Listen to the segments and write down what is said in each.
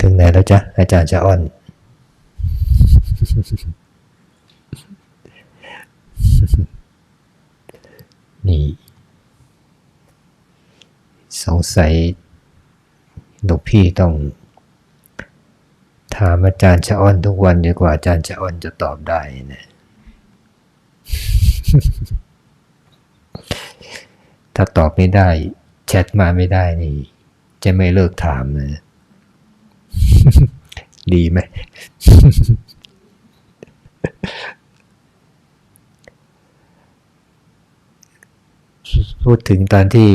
ถึงไหนแล้วจ๊ะ อาจารย์จะอ่อน นี่ สงสัยหลวงพี่ต้อง ถามอาจารย์ชะอ้อนทุกวันดีกว่าอาจารย์ชะอ้อนจะตอบได้นะ ถ้าตอบไม่ได้ แชทมาไม่ได้นี่ จะไม่เลิกถามนะ ดีไหม พูดถึงตอนที่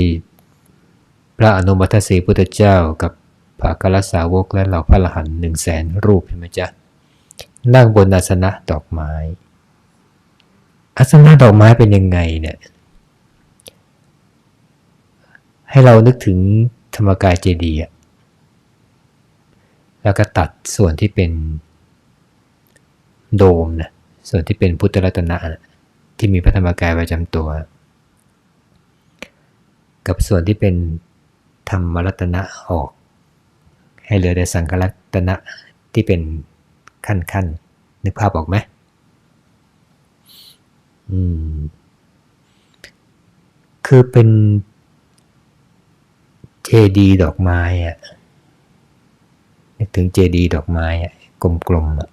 พระอนุมัติสีพุทธเจ้ากับพระกรสาวกและเหล่าพระรหันต์หนึ่งแสนรูปใช่ไหมจ๊ะนั่งบนอาสนะดอกไม้ อาสนะดอกไม้เป็นยังไงเนี่ย ให้เรานึกถึงธรรมกายเจดีย์แล้วก็ตัดส่วนที่เป็นโดมนะส่วนที่เป็นพุทธรัตนะที่มีพระธรรมกายประจำตัว กับส่วนที่เป็นธรรมรัตนะออก ให้เหลือแต่สังฆรัตนะที่เป็นขั้นขั้นนึกภาพออกไหมอืม คือเป็น เจดีดอกไม้อะนึกถึงเจดีดอกไม้อะกลมๆอะ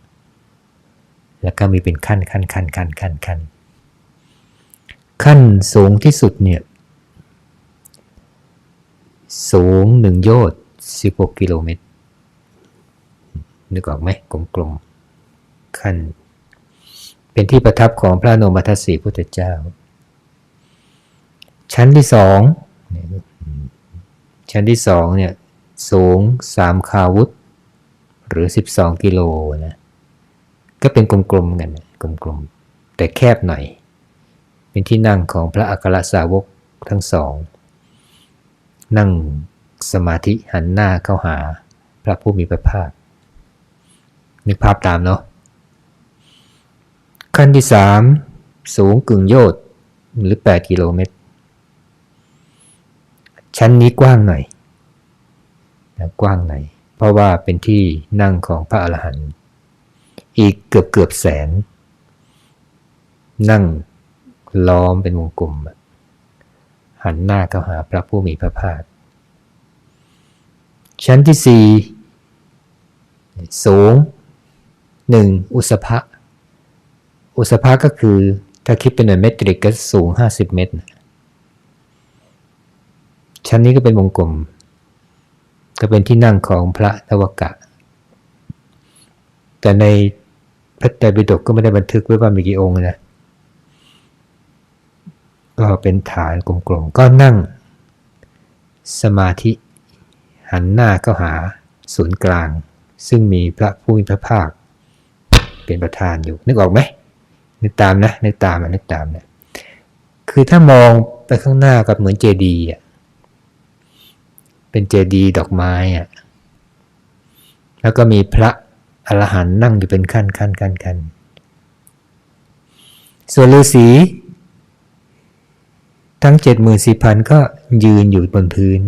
แล้วก็มีเป็นขั้นขั้นขั้นขั้นขั้นขั้นขั้นสูงที่สุดเนี่ยสูงหนึ่งโยชน์สิบหกกิโลเมตร นึกออกไหมกลมๆขั้น เป็นที่ประทับของพระโนมัทสีพุทธเจ้า ชั้นที่สอง ชั้นที่สองเนี่ยสูงสามคาวุธ หรือสิบสองกิโลนะก็เป็นกลมๆกันกลมๆแต่แคบหน่อย เป็นที่นั่งของพระอัครสาวกทั้งสอง นั่งสมาธิหันหน้าเข้าหาพระผู้มีพระภาค นึกภาพตามเนาะขั้นที่สามสูงกึ่งโยชน์หรือ 8 กิโลเมตร ชั้นนี้กว้างหน่อยนะกว้างหน่อย เพราะว่าเป็นที่นั่งของพระอรหันต์อีกเกือบเกือบแสน นั่งล้อมเป็นวงกลมหันหน้าเข้าหาพระผู้มีพระภาค ชั้นที่สี่สูงหนึ่งอุสภะอุสภะก็คือถ้าคิดเป็นหน่วยเมตริกก็สูง 50 เมตรนะ ชั้นนี้ก็เป็นวงกลม ก็เป็นที่นั่งของพระนวกะ แต่ในพระไตรปิฎกก็ไม่ได้บันทึกไว้ว่ามีกี่องค์นะก็เป็นฐานกลมๆก็นั่งสมาธิหันหน้าเข้าหาศูนย์กลาง ซึ่งมีพระผู้มีพระภาค เป็นประธานอยู่ นึกออกไหมนึกตามนะนึกตามนะนึกตามนะคือถ้ามองไปข้างหน้ากับเหมือนเจดีย์อะ เป็นเจดีย์ดอกไม้อะแล้วก็มีพระอรหันต์นั่งอยู่เป็นขั้นขั้นขั้นขั้นส่วนฤาษีทั้งเจ็ดหมื่นสี่พันก็ยืนอยู่บนพื้น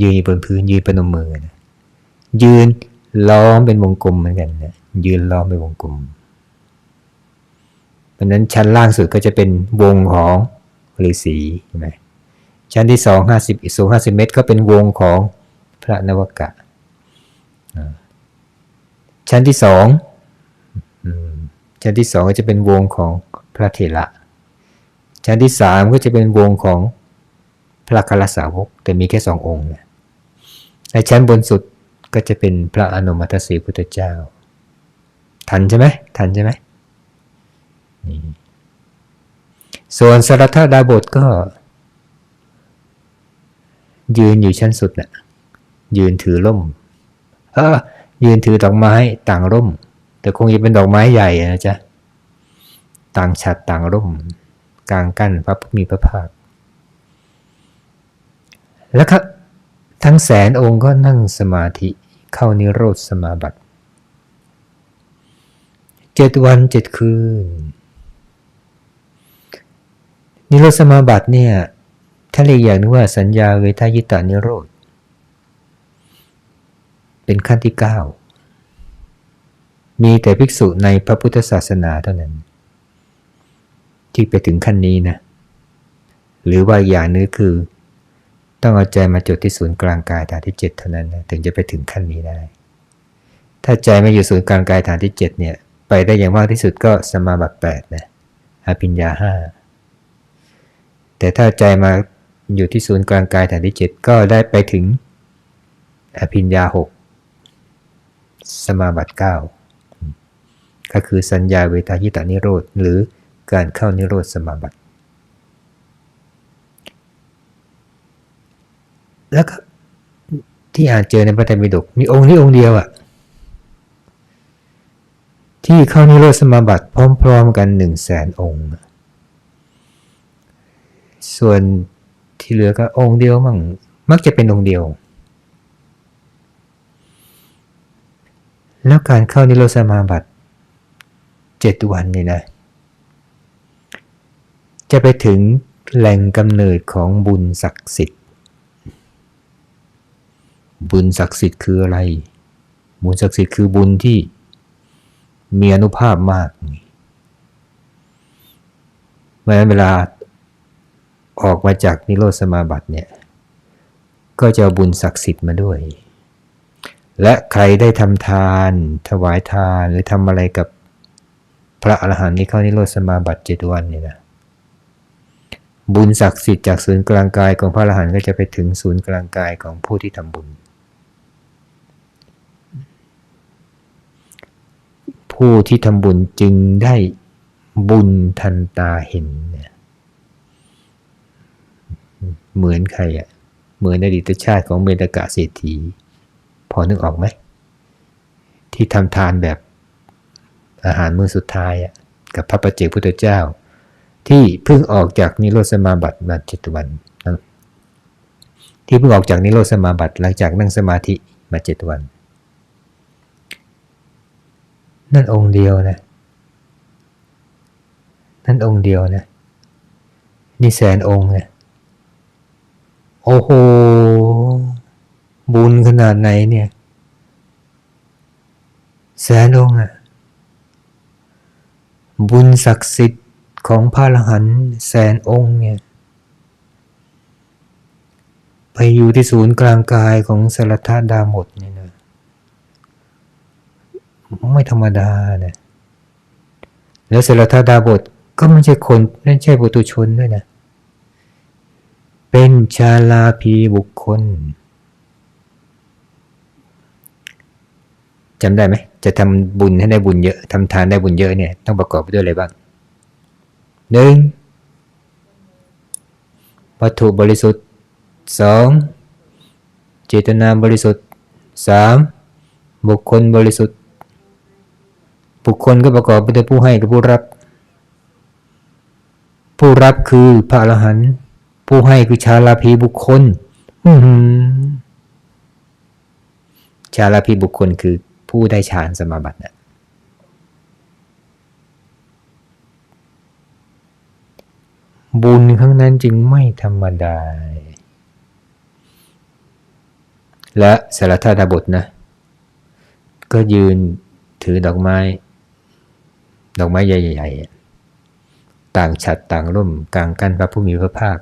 ยืนอยู่บนพื้นยืนประนมมือนะยืนล้อมเป็นวงกลมเหมือนกันนะยืนล้อมเป็นวงกลมเพราะนั้นชั้นล่างสุดก็จะเป็นวงของฤาษีใช่ไหม ชั้นที่สองห้าสิบสูงห้าสิบเมตร ก็เป็นวงของพระนวกะ ชั้นที่สองชั้นที่สองก็จะเป็นวงของพระเถระ ชั้นที่สามก็จะเป็นวงของพระคลสาวก แต่มีแค่สององค์นะในชั้นบนสุดก็จะเป็นพระอนุมัติสีพุทธเจ้า ทันใช่ไหมทันใช่ไหมส่วนสรัทธดาบทก็ ยืนอยู่ชั้นสุดนะ่ะยืนถือร่มเออยืนถือดอกไม้ต่างร่ม แต่คงจะเป็นดอกไม้ใหญ่นะจ๊ะต่างฉัดต่างร่ม กลางกั้นพระผู้มีพระภาค แล้วครับทั้งแสนองค์ก็นั่งสมาธิเข้านิโรธสมาบัติเจ็ดวันเจ็ดคืน นิโรธสมาบัติเนี่ย ถ้าเรียกอย่างนึงว่าสัญญาเวทายตานิโรธ เป็นขั้นที่เก้ามีแต่ภิกษุในพระพุทธศาสนาเท่านั้น ที่ไปถึงขั้นนี้นะ หรือว่าอย่างนึงคือ ต้องเอาใจมาจดที่ศูนย์กลางกายฐานที่เจ็ดเท่านั้นนะถึงจะไปถึงขั้นนี้ได้ ถ้าใจไม่อยู่ศูนย์กลางกายฐานที่เจ็ดเนี่ย ไปได้อย่างมากที่สุดก็สมาบัติแปดนะอภิญญาห้าแต่ถ้าใจมา อยู่ที่ศูนย์กลางกายฐานที่เจ็ดก็ได้ไปถึง อภิญญาหกสมาบัติเก้าก็คือสัญญาเวทายตานิโรธ หรือการเข้านิโรธสมาบัติ แล้วก็ที่อ่านเจอในพระไตรปิฎกมีองค์นี้องค์เดียวอะที่เข้านิโรธสมาบัติพร้อม ๆ กันหนึ่งแสนองค์ ส่วน ที่เหลือก็องค์เดียวมั่งมักจะเป็นองค์เดียว แล้วการเข้านิโรธสมาบัติเจ็ดวันนี่นะ จะไปถึงแหล่งกำเนิดของบุญศักดิ์สิทธิ์ บุญศักดิ์สิทธิ์คืออะไร บุญศักดิ์สิทธิ์คือบุญที่มีอนุภาพมากเมื่อเวลา ออกมาจากนิโรธสมาบัติเนี่ยก็จะเอาบุญศักดิ์สิทธิ์มาด้วย และใครได้ทำทาน ถวายทานหรือทำอะไรกับพระอรหันต์ที่เข้านิโรธสมาบัติเจ็ดวันเนี่ยนะบุญศักดิ์สิทธิ์จากศูนย์กลางกายของพระอรหันต์ก็จะไปถึงศูนย์กลางกายของผู้ที่ทำบุญ ผู้ที่ทำบุญจึงได้บุญทันตาเห็นเนี่ย เหมือนใครอะ่ะ เหมือนอดีตชาติของเบญกะเศรษฐี พอนึกออกไหม ที่ทำทานแบบอาหารมื้อสุดท้ายอะกับพระประเจกพุทธเจ้า ที่เพิ่งออกจากนิโรธสมาบัติมาเจ็ดวันที่เพิ่งออกจากนิโรธสมาบัติหลังจากนั่งสมาธิมาเจ็ดวัน นั่นองค์เดียวนะ นั่นองค์เดียวนะ นี่แสนองค์นะ โอ้โห บุญขนาดไหนเนี่ย แสนองค์อะบุญศักดิ์สิทธิ์ของพระอรหันต์แสนองค์เนี่ย ไปอยู่ที่ศูนย์กลางกายของสรธาดาหมดนี่ยนะไม่ธรรมดานะแล้วสรธาดาบทก็ไม่ใช่คนไม่ใช่บุตุชนด้วยนะเเป็นชาลาภีบุคคลจำได้ไหม จะทำบุญให้ได้บุญเยอะทำทานได้บุญเยอะเนี่ยต้องประกอบไปด้วยอะไรบ้างหนึ่งวัตถุบริสุทธิ์สองเจตนาบริสุทธิ์สามบุคคลบริสุทธิ์ บุคคลก็ประกอบไปด้วยผู้ให้กับผู้รับ ผู้รับคือพระอรหันต์ ผู้ให้คือชาลาภีบุคคลชาลาภีบุคคลคือผู้ได้ฌานสมาบัตินะบุญข้างนั้นจึงไม่ธรรมดา และสารธาดาบทนะ ก็ยืนถือดอกไม้ ดอกไม้ใหญ่ๆต่างฉัดต่างร่มกลางกันพระผู้มีพระภาค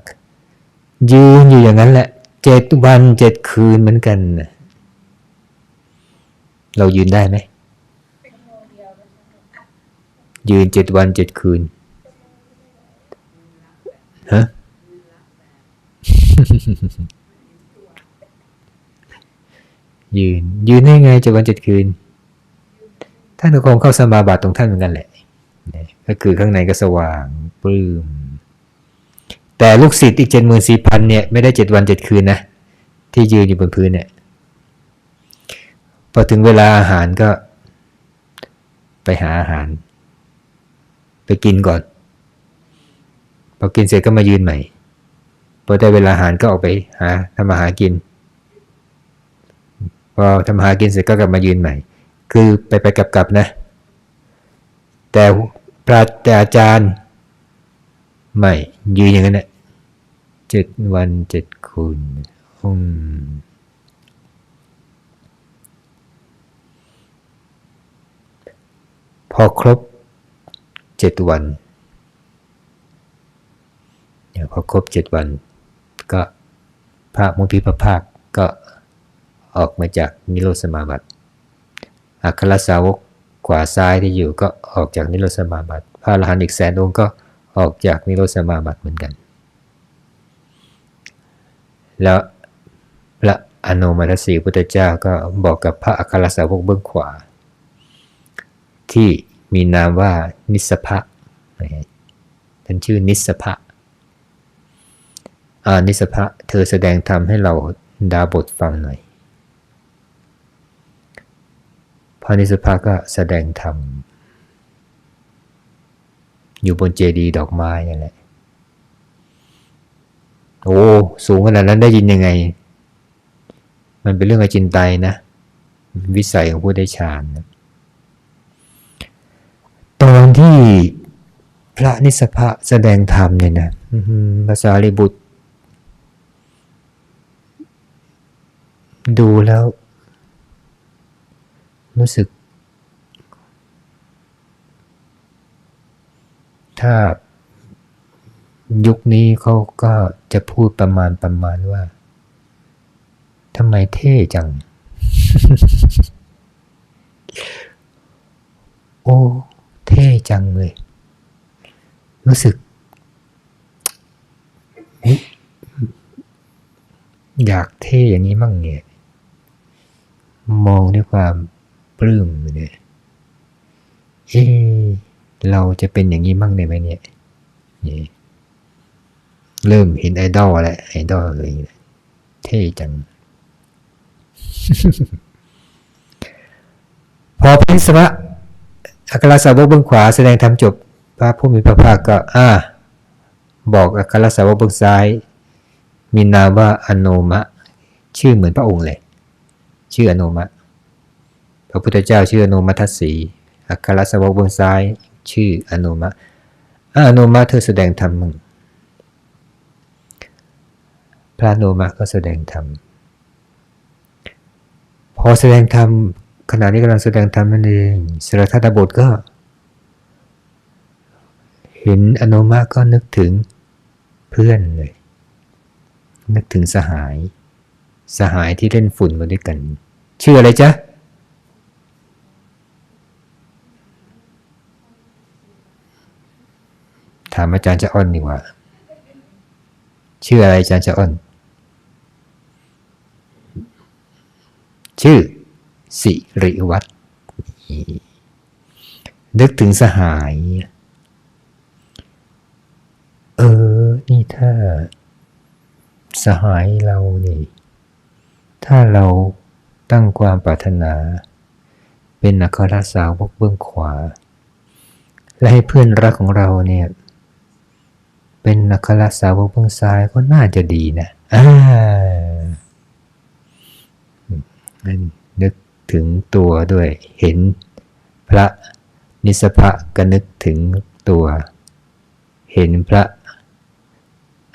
ยืนอยู่อย่างนั้นแหละเจ็ดวันเจ็ดคืนเหมือนกันนะเรายืนได้ไหม ยืนเจ็ดวันเจ็ดคืนฮะยืน ยืนได้ไงเจ็ดวันเจ็ดคืน ท่านก็คงเข้าสมาบัติตรงท่านเหมือนกันแหละก็คือข้างในก็สว่างปลื้ม แต่ลูกศิษย์อีกเจ็ดหมื่นสี่พันเนี่ยไม่ได้เจ็ดวันเจ็ดคืนนะที่ยืนอยู่บนพื้นเนี่ยพอถึงเวลาอาหารก็ ไปหาอาหาร ไปกินก่อน พอกินเสร็จก็มายืนใหม่พอได้เวลาอาหารก็ออกไปหาทำอาหารกินพอทำอาหารกินเสร็จก็กลับมายืนใหม่ คือไปไปกลับกลับนะ แต่พระแต่อาจารย์ ไม่ยืนอย่างนั้นแหละเจ็ดวันเจ็ดคืนอืมพอครบเจ็ดวันเนี่ยพอครบเจ็ดวัน ก็พระมุทิพภาคก็ออกมาจากนิโรธสมาบัติอัครสาวกขวาซ้ายที่อยู่ก็ออกจากนิโรธสมาบัติ พระอรหันต์อีกแสนองค์ก็ ออกจากนิโรธสมาบัติเหมือนกัน แล้วพระอนุมัติสีพุทธเจ้าก็บอกกับพระอัครสาวกเบื้องขวา ที่มีนามว่านิสภะท่านชื่อนิสภะอานิสภะเธอแสดงธรรมให้เราดาบทฟังหน่อยพระนิสภะก็แสดงธรรม อยู่บนเจดีย์ดอกไม้นั่นแหละโอ้สูงขนาดนั้นได้ยินยังไง มันเป็นเรื่องอจินไตยนะ วิสัยของผู้ได้ฌานนะตอนที่พระนิสภะแสดงธรรมเนี่ยนะภาษาลิบุตร ดูแล้ว รู้สึก ถ้ายุคนี้เขาก็จะพูดประมาณประมาณว่าทำไมเท่จัง โอ้ เท่จังเลย รู้สึก อยากเท่อย่างนี้มั่งเนี่ย มองด้วยความปลื้มเนี่ยเอ๊ เราจะเป็นอย่างนี้มั่งได้ไหมเนี่ยนี่เริ่มเห็นไอดอลแล้วไอดอลเลยเท่จัง พอพิสวะอัครสาวกเบื้องขวาแสดงธรรมจบ พระผู้มีพระภาคก็ อ่า บอกอัครสาวกเบื้องซ้าย มีนามว่าอโนมะ ชื่อเหมือนพระองค์เลย ชื่ออโนมะ พระพุทธเจ้าชื่ออโนมัทสีอัครสาวกเบื้องซ้าย ชื่ออโนมะอโนมะเธอแสดงธรรมมึงพระโนมะก็แสดงธรรมพอแสดงธรรมขณะนี้กำลังแสดงธรรมนั่นเองสรทัตบทก็ เห็นอนุมาก็นึกถึงเพื่อนเลย นึกถึงสหาย สหายที่เล่นฝุ่นมาด้วยกัน ชื่ออะไรจ๊ะ ถามอาจารย์จะอ้อนดีกว่า ชื่ออะไรอาจารย์จะอ้อน ชื่อ สิริวัตรนึกถึงสหาย เออ นี่ถ้า สหายเรานี่ ถ้าเราตั้งความปรารถนา เป็นนักราสาวกเบื้องขวา และให้เพื่อนรักของเราเนี่ย เป็นนักรสาวกเบื้องซ้ายก็น่าจะดีนะอ่านึกถึงตัวด้วย เห็นพระนิสภะก็นึกถึงตัว เห็นพระ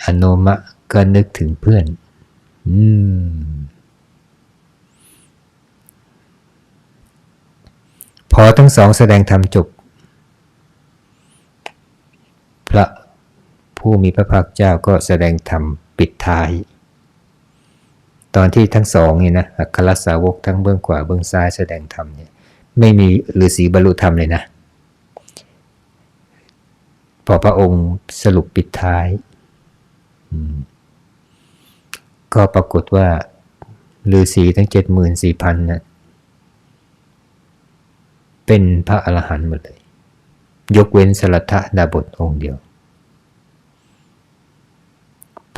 อโนมะก็นึกถึงเพื่อน อืม พอทั้งสองแสดงธรรมจบ พระ ผู้มีพระภาคเจ้าก็แสดงธรรมปิดท้าย ตอนที่ทั้งสองเนี่ยนะอัครสาวกทั้งเบื้องขวาเบื้องซ้ายแสดงธรรมเนี่ยไม่มีฤาษีบรรลุธรรมเลยนะ พอพระองค์สรุปปิดท้าย ก็ปรากฏว่าฤาษีทั้งเจ็ดหมื่นสี่พันนะเป็นพระอรหันต์หมดเลย ยกเว้นสรัทธดาบทองค์เดียว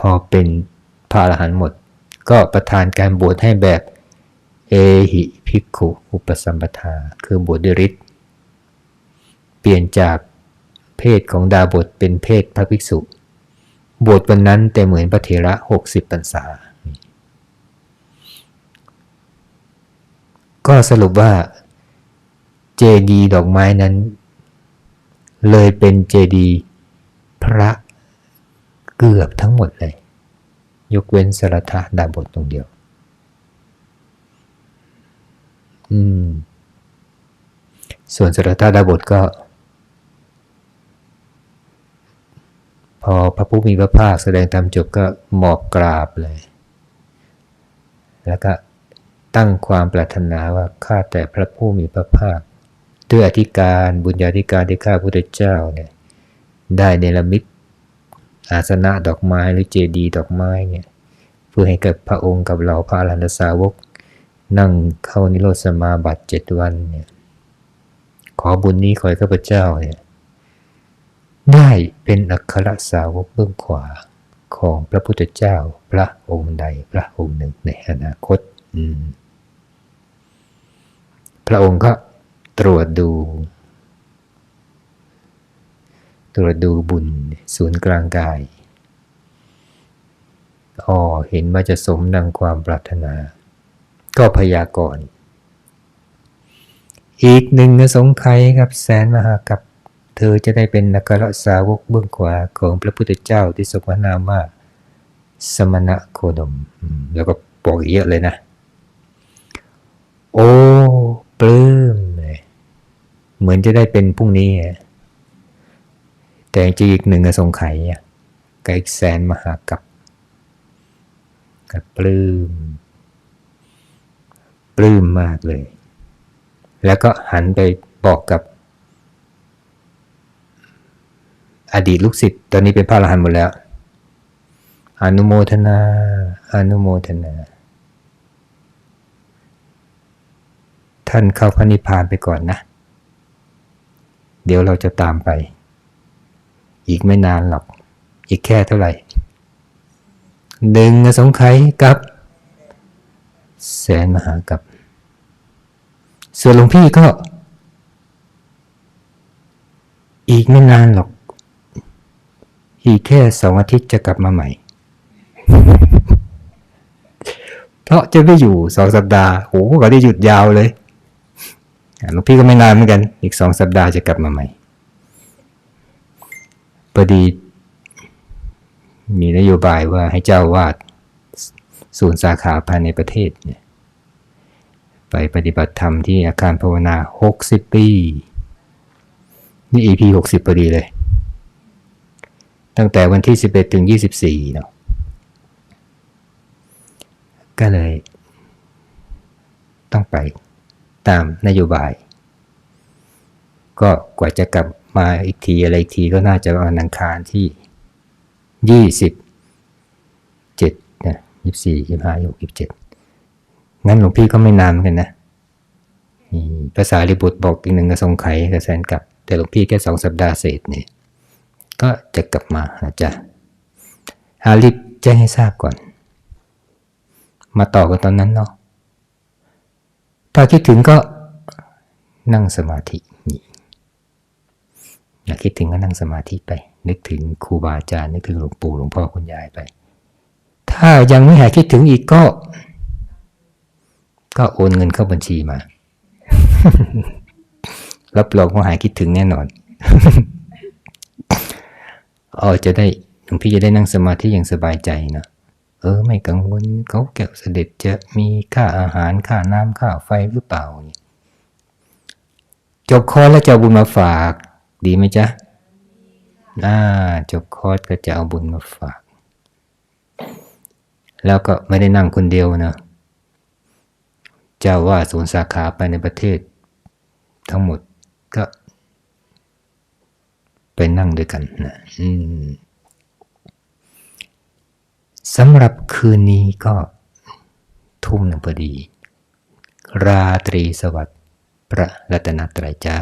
อเป็นพระอรหันต์หมด ก็ประทานการบวชให้แบบเอหิภิกขุอุปสัมปทา คือบวชด้วยฤทธิ์เปลี่ยนจากเพศของดาบทเป็นเพศพระภิกษุ บวชวันนั้นแต่เหมือนพระเถระหกสิบพรรษา ก็สรุปว่าเจดีดอกไม้นั้น เลยเป็นเจดีพระ เกือบทั้งหมดเลย ยกเว้นสรทะดาบทตรงเดียว อืม ส่วนสรทะดาบทก็ พอพระผู้มีพระภาคแสดงธรรมจบก็หมอบกราบเลย แล้วก็ตั้งความปรารถนาว่าข้าแต่พระผู้มีพระภาค ด้วยอธิการบุญญาธิการที่ข้าพุทธเจ้าเนี่ย ได้เนรมิต อาสนะดอกไม้หรือเจดีย์ดอกไม้เนี่ยเพื่อให้กับพระองค์กับเราพระอรหันตสาวก นั่งเข้านิโรธสมาบัติเจ็ดวันเนี่ยขอบุญนี้ขอให้ข้าพเจ้าเนี่ยได้เป็นอัครสาวกเบื้องขวาของพระพุทธเจ้าพระองค์ใดพระองค์หนึ่งในอนาคตอืมพระองค์ก็ตรวจดู ตรวจดูบุญศูนย์กลางกายอ๋อเห็นว่าจะสมดังความปรารถนา ก็พยากรณ์อีกหนึ่งสงไขยครับแสนมหากับ เธอจะได้เป็นนักรสาวกเบื้องขวาของพระพุทธเจ้าที่ทรงพระนามว่าสมณะโคดมอืมแล้วก็บอกเยอะเลยนะ โอ้ ปลื้มเหมือนจะได้เป็นพรุ่งนี้อะ แต่จริงอีกหนึ่งอสงไขยอะกับอีกแสนมหากับกับปลื้มปลื้มมากเลย แล้วก็หันไปบอกกับ อดีตลูกศิษย์ตอนนี้เป็นพระอรหันต์หมดแล้ว อนุโมทนา อนุโมทนา ท่านเข้าพระนิพพานไปก่อนนะ เดี๋ยวเราจะตามไป อีกไม่นานหรอก อีกแค่เท่าไหร่หนึ่งอสงไขยกับ แสนมหากับ ส่วนหลวงพี่ก็ อีกไม่นานหรอก อีกแค่สองอาทิตย์จะกลับมาใหม่ เพราะจะไม่อยู่สองสัปดาห์โหก็ได้หยุดยาวเลยหลวงพี่ก็ไม่นานเหมือนกัน อีกสองสัปดาห์จะกลับมาใหม่ พอดี มีนโยบายว่าให้เจ้าวาดศูนย์สาขาภายในประเทศเนี่ยไปปฏิบัติธรรมที่อาคารภาวนา 60 ปี นี่ EP 60พอดีเลย ตั้งแต่วันที่ 11 ถึง 24 เนาะก็เลย ต้องไปตามนโยบาย ก็กว่าจะกลับ มาอีกทีอะไรอีกทีก็น่าจะวันอังคารที่27นะ24 25 26 27งั้นหลวงพี่ก็ไม่นานเหมือนกันนะภาษาลิบุตรบอกอีกหนึ่งกระทรงไขกระแสนกลับ แต่หลวงพี่แค่สองสัปดาห์เศษนี่ก็จะกลับมานะจ๊ะหารีบแจ้งให้ทราบก่อน มาต่อกันตอนนั้นเนาะถ้าคิดถึงก็นั่งสมาธินี่ อยากคิดถึงก็นั่งสมาธิไป นึกถึงครูบาอาจารย์นึกถึงหลวงปู่หลวงพ่อคุณยายไป ถ้ายังไม่หายคิดถึงอีกก็ ก็โอนเงินเข้าบัญชีมารับรองว่าหายคิดถึงแน่นอนอ๋อจะได้หลวงพี่จะได้นั่งสมาธิอย่างสบายใจนะเออ ไม่กังวลเขาแก้วเสด็จจะมีค่าอาหารค่าน้ำค่าไฟหรือเปล่านี่จบคอแล้วจะบุญมาฝาก ดีไหมจ๊ะอ่าจบคอร์สก็จะเอาบุญมาฝาก แล้วก็ไม่ได้นั่งคนเดียวนะเจ้าว่าศูนย์สาขาไปในประเทศ ทั้งหมดก็ ไปนั่งด้วยกันนะสำหรับคืนนี้ก็ทุ่มหนึ่งพอดี ราตรีสวัสดิ์พระรัตนตรัยจ้า